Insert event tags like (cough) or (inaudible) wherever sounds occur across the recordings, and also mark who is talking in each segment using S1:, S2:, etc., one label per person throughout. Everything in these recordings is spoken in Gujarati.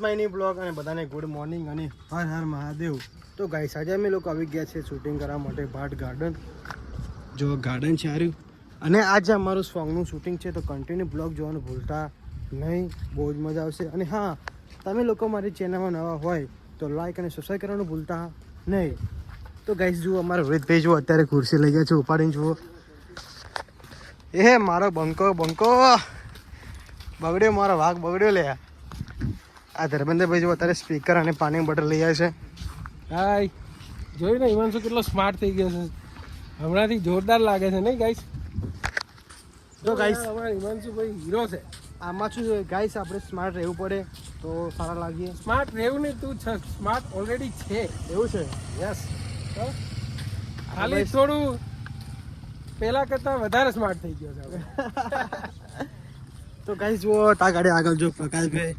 S1: ગાઈસ માય બ્લોગ અને બધાને ગુડ મોર્નિંગ અને હર હર મહાદેવ. તો ગાઈસ આજે અમે લોકો આવી ગયા છે શૂટિંગ કરવા માટે ભાટ ગાર્ડન જો ગાર્ડન છે આર્યું. અને આજે અમારું સોંગનું શૂટિંગ છે, તો કન્ટિન્યુ બ્લોગ જોવાનું ભૂલતા નહીં. બહુ જ મજા આવશે. અને હા, તમે લોકો મારી ચેનલમાં નવા હોય, તો લાઈક અને સબસ્ક્રાઈબ કરવાનું ભૂલતા નહીં. તો ગાઈસ જુઓ અમારા રોહિતભાઈ જુઓ અત્યારે ખુરશી લઈ ગયા છે, ઉપાડીને જુઓ. એ મારો બંકો બંકો. બગડ્યો મારો વાઘ, બગડ્યો લે. આ ધર્મેન્દ્રભાઈ જો અત્યારે સ્પીકર અને પાણી બોટલ લઈ આવે છે.
S2: હાય જોયું ને હિમાંશુ કેટલો સ્માર્ટ થઈ ગયો છે. હમણાંથી જોરદાર લાગે છે નહીં ગાઈસ
S1: જો ગાઈસ
S2: અમારા હિમાંશુ ભાઈ હીરો છે.
S1: આમાં શું ગાઈસ આપણે સ્માર્ટ રહેવું પડે તો સારા લાગીએ
S2: સ્માર્ટ રહેવું નહીં તું છે. સ્માર્ટ ઓલરેડી છે.
S1: એવું છે?
S2: યસ ખાલી થોડું પહેલાં કરતાં વધારે સ્માર્ટ થઈ ગયો છે. હવે. (laughs)
S1: તો ગાઈસ જુઓ તા ગાડી આગળ જો પ્રકાશભાઈ.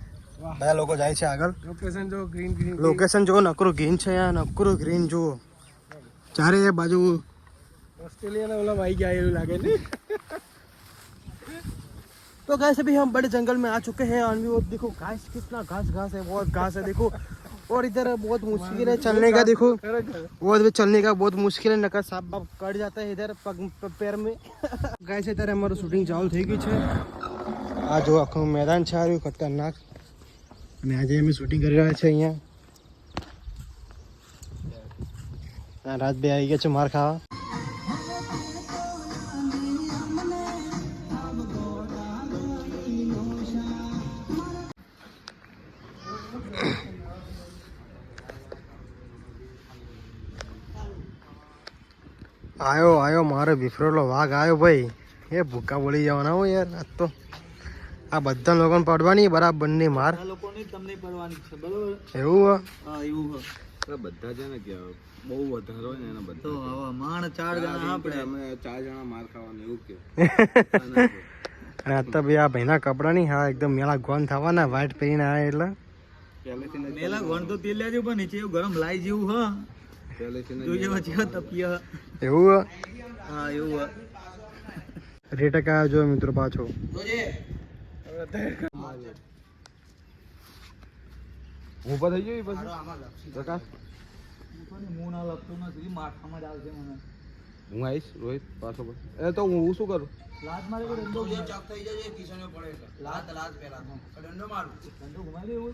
S1: બધા લોકો જાય છે આગળ
S2: લોકેશન જો ગ્રીન ગ્રીન
S1: લોકેશન જુઓ નકરું ગ્રીન છે યાર નકરું ગ્રીન જુઓ ચારે બાજુ
S2: ઓસ્ટ્રેલિયાના ઓલા આવી ગયા એવું લાગે ને
S1: तो गैस अभी हम बड़े जंगल में आ चुके हैं और वो देखो घास कितना घास घास है बहुत घास है देखो और इधर बहुत मुश्किल है चलने का देखो
S2: ખરેખર
S1: वो इधर चलने का बहुत मुश्किल है नका सांप बाप कट जाता है इधर पग प- पैर में (laughs) गाइस અત્યારે અમારું શૂટિંગ ચાલુ થઈ ગયું છે આ જો આખું મેદાન છે આવ્યું ખતરનાક અને આજે અમે શૂટિંગ કરી રહ્યા છીએ અહીંયા. રાત રાજભાઈ આવી ગયા છે માર ખાવા. આયો આયો, મારો બિફરેલો વાઘ આવ્યો ભાઈ. એ ભૂકા બોલી જવાના હો યાર, આજ તો. આ બધા લોકોને પડવાની બરાબરની માર.
S3: લોકોની તમને પડવાની છે બરોબર?
S1: એવું હા.
S3: એવું
S4: બધા છે ને કે બહુ વધારો હોય ને એના બધા
S3: તો હવે માણ ચાર જણા આપણે.
S4: અમે ચાર જણા માર ખાવાનું એવું કે. (laughs)
S1: અને અત્યારે ભાઈ આ ભાઈના કપડા નહીં હા એકદમ મેળા ગોન થવાના વાઈટ પહેરીને આવે એટલે.
S4: પહેલેથી
S3: ગોન તો તેલ લેજો પણ નીચે એવું ગરમ લાઈ જેવું હ. જોજે વચ્ચે તપીએ
S1: એવું હા.
S3: એવું હ.
S1: રેટક આવ્યો જો મિત્રો પાછો?
S3: જોજે.
S4: ઊભા થઈ ગયો પછી પ્રકાશ?
S3: હું ના લખતો નથી માથામાં જ આવશે મને.
S4: હું આવીશ રોહિત પાછો એ તો હું શું કરું?
S3: લાત મારે ચાક થઈ જશે કિશને પડે લાત લાત પેલા દંડો મારું. દંડો ઘુમાઈ દેવું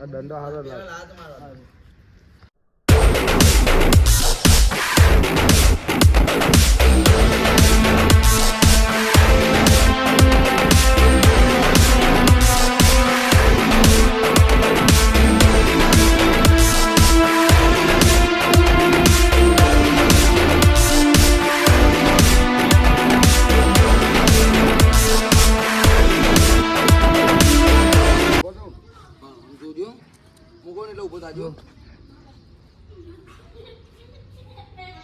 S4: આ દંડો હારો લાગે.
S3: લાત મારો. જોજો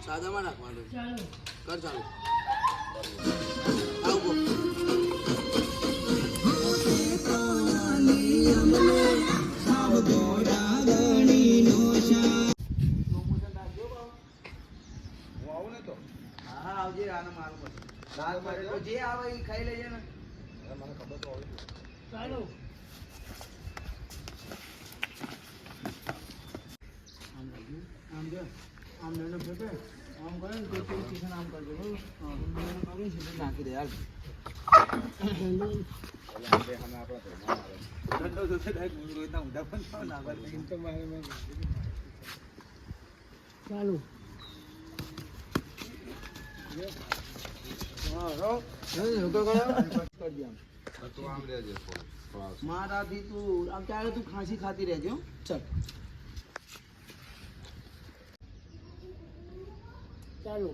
S3: સાદામાં નાખવાનું કર ચાલુ. તો જે આવે એ ખાઈ લેજે ને. આમ ચાલો. આમ જો. આમ ફેંકે. આમ તો આમ કરજો, નાખી દે, હાલ. તો છે, ડાયરેક્ટ રોહિતના ઊંધા પણ થાવ ને, આગળ લઈને તો મારે મારે.
S1: ચાલુ
S3: હા, રો. નહીં, રોકો કરો. કરજે આમ.
S4: તો આમ રહેજે થોડું.
S3: મારાથી તું આમ ત્યારે તું ખાંસી ખાતી રહેજો ચલ
S2: ચાલુ.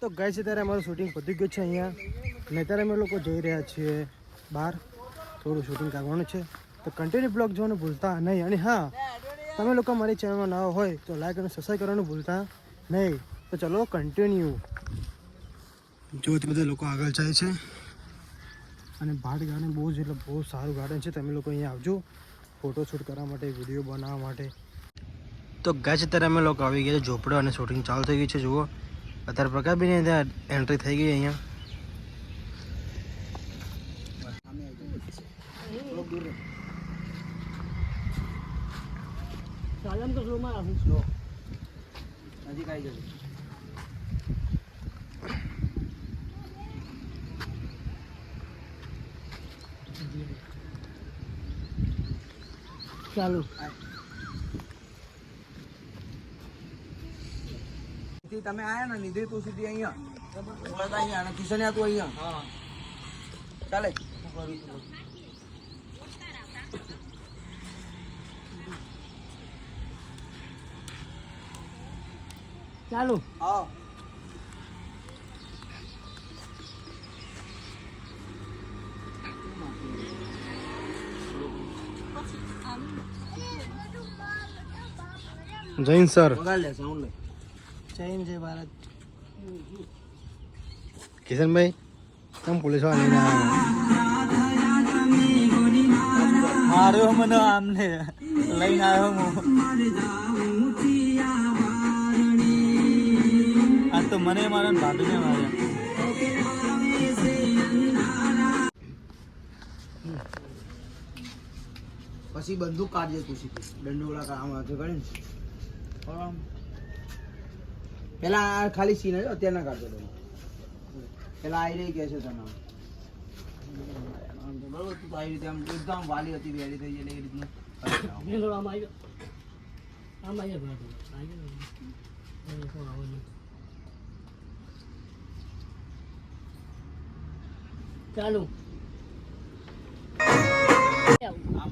S1: તો ગઈ ત્યારે અમારું શૂટિંગ પતી ગયું છે અહીંયા. ને અત્યારે અમે લોકો જઈ રહ્યા છીએ બહાર. થોડું શૂટિંગ કરવાનું છે. તો કન્ટિન્યુ બ્લોગ જોવાનું ભૂલતા નહીં. અને હા, તમે લોકો મારી ચેનલમાં ના હોય તો લાઈક અને સબસ્ક્રાઈબ કરવાનું ભૂલતા નહીં. તો ચલો કન્ટિન્યુ જો તે બધા લોકો આગળ જાય છે. અને ભાટ ગાર્ડન બહુ જ એટલે બહુ સારું ગાર્ડન છે. તમે લોકો અહીંયા આવજો. ફોટોશૂટ કરવા માટે વીડિયો બનાવવા માટે. તો ગાય અત્યારે અમે લોકો આવી ગયા છે ઝોપડો અને શૂટિંગ ચાલુ થઈ ગયું છે જુઓ. અત્યારે પ્રકાશભાઈની ત્યાં એન્ટ્રી થઈ ગઈ અહીંયા.
S3: થોડોક દૂર રહે.
S1: ચાલમ તો સ્લોમાં રાખું
S3: સ્લો નજીક આવી જશે
S1: ચાલુ
S3: થી તમે આયા ને નિધિ તું સીધી અહીંયા. અહીંયા અને કિશન તું અહીંયા. ચાલે.
S1: ચાલુ.
S3: આવો
S1: જૈન સર.
S3: લે સાઉન્ડ લે.
S1: જૈન જય ભારત. કિશનભાઈ તમે પોલીસ
S3: માર્યો મને આમને. લઈને આવ્યો હું. આ તો મને મારા ભાભીને માર્યા. પછી બંદૂક કાઢીએ તું સીધી. દંડોળા કામ હાથે કરીને. પેલા આ ખાલી સીન જ અત્યારના કાઢજો તમે પેલા આવી રહી કે છે તને. આમ બરોબર તું આવી રીતે આમ એકદમ વાલી હતી વેલી થઈ એટલે એ રીતનું
S1: આમ આવ્યો આમ આવ્યો ચાલુ.
S3: આમ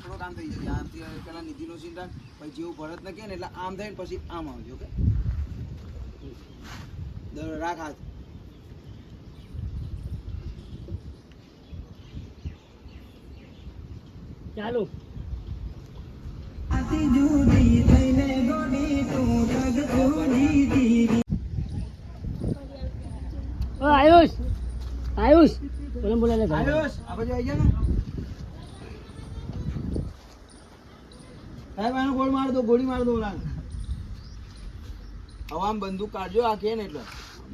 S3: થોડોક આમ થઈ જાય આમથી પેલા નિધિનો સીન રાખ પછી જેવું ભરત ને કે ને એટલે આમ થાય ને પછી આમ આવજો ઓકે? દર- રાખ
S1: ચાલુ. ઓ આયુષ. આયુષ. બોલે બોલે
S3: આયુષ આ બાજુ આવી જા ને. સાહેબ આનો ગોળ માર દો ગોળી માર દો ઓલાને હવે આમ બંદૂક કાઢજો આ કે ને એટલે.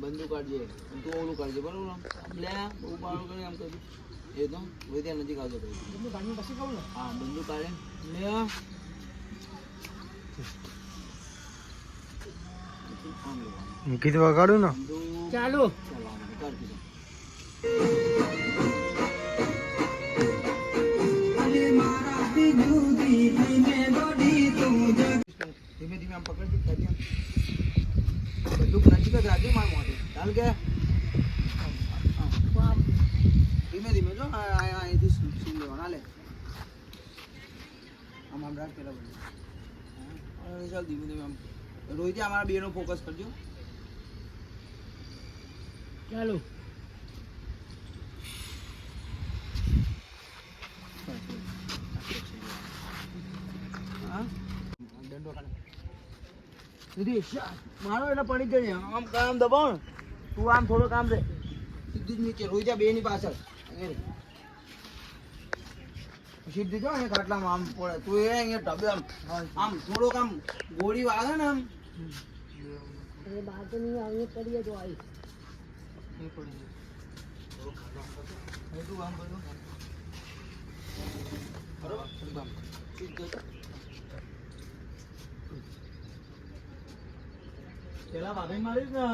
S3: બંદૂક કાઢજે તું ઓલું કાઢજે બરાબર? લે બહુ પાડું કરે એમ કહ્યું એ તો હોય ત્યાં નજીક આવજો ભાઈ. હા બંદૂક કાઢે. લે.
S1: ગીત વગાડું ને?
S3: બંદૂક
S1: ચાલુ.
S3: ધીમે ધીમે આમ પકડજો બંદૂક નજીક જ રાખજો મારા મોઢે કારણ કે. ધીમે ધીમે જો અહીંથી સીન લેવાના. લે આમ આમ રાખ પેલા બધું ચાલ ધીમે ધીમે આમ. રોહિતે અમારા બેનો ફોકસ કરજો.
S1: ચાલુ
S3: હા દંડો કાઢે સીધી શા- મારો એટલે પડી જ આમ કામ દબાવ તું આમ થોડો કામ દે સીધી જ નીચે રોઈ જા બે ની પાછળ રે. સીધી જો ને ખાટલામાં આમ પડે. તું એ અહીંયા ઢબે આમ આમ થોડોક આમ ગોળી વાગે ને આમ.
S1: એ બાર તો નહીં આવી કરીએ તો આવી
S3: એ પડી જાય થોડો ખાટલો આમ કરજો. હવે તું આમ કરજો બરોબર થોડીક આમ સીધો જા. પેલા ભાભી મારીશ ને?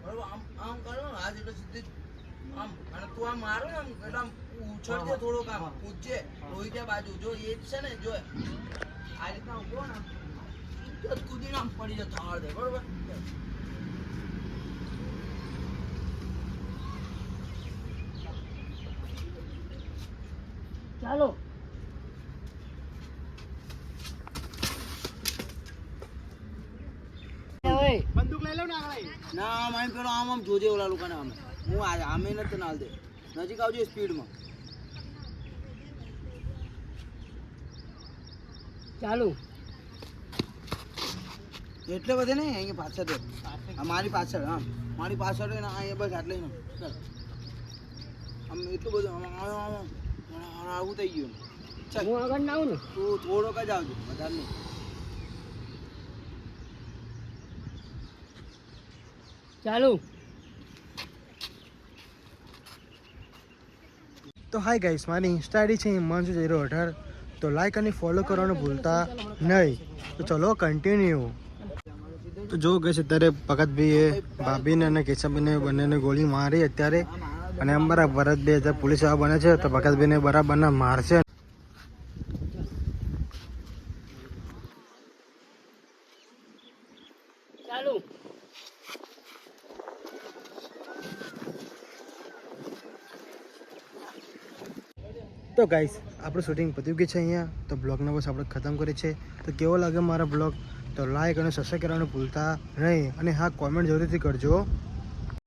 S3: બરોબર આમ આમ કરો ને આજ સીધી આમ અને તું આમ મારો ને આમ એટલે આમ ઉછળજે થોડોક આમ કૂદજે રોહિતે બાજુ? જો એ છે ને જો આ રીતના ઊભો ને આમ, કૂદીને આમ પડી જતો હાર દે બરોબર?
S1: ચાલો બંદૂક લઈ લઉં ને આગળ
S3: ના આમ આમ પેલો આમ આમ જોજે ઓલા લોકોને આમે હું આમે નથી નાલ દે નજીક આવજો સ્પીડમાં
S1: ચાલુ
S3: એટલે બધે નહીં અહીંયા પાછળ મારી પાછળ હા મારી પાછળ ને એ બસ આટલે. આમ એટલું બધું આમ આવું થઈ ગયું ચાલ
S1: હું આગળ ના આવું ને
S3: તું થોડોક જ આવજો વધારે નહીં
S1: ચાલુ. તો હાય ગાઈસ મારી ઇન્સ્ટા આઈડી છે હિમાંશુ જીરો અઢાર. તો લાઈક અને ફોલો કરવાનું ભૂલતા નહીં. તો ચલો કન્ટિન્યુ તો જો ગઈ છે અત્યારે ભગતભાઈએ ભાભીને અને કેશવભાઈને બંનેને ગોળી મારી અત્યારે. અને એમ બરાબર ભરત બે હજાર પોલીસ આવા બને છે તો ભગતભાઈને બરાબરના મારશે. તો ગાઈસ આપણું શૂટિંગ પત્યું ગયું છે અહીંયા. તો બ્લોગને બસ આપણે ખતમ કરીએ છે તો કેવો લાગે મારા બ્લોગ તો લાઈક અને સબસ્ક્રાઈબ કરવાનું ભૂલતા નહીં. અને હા કોમેન્ટ જરૂરથી કરજો.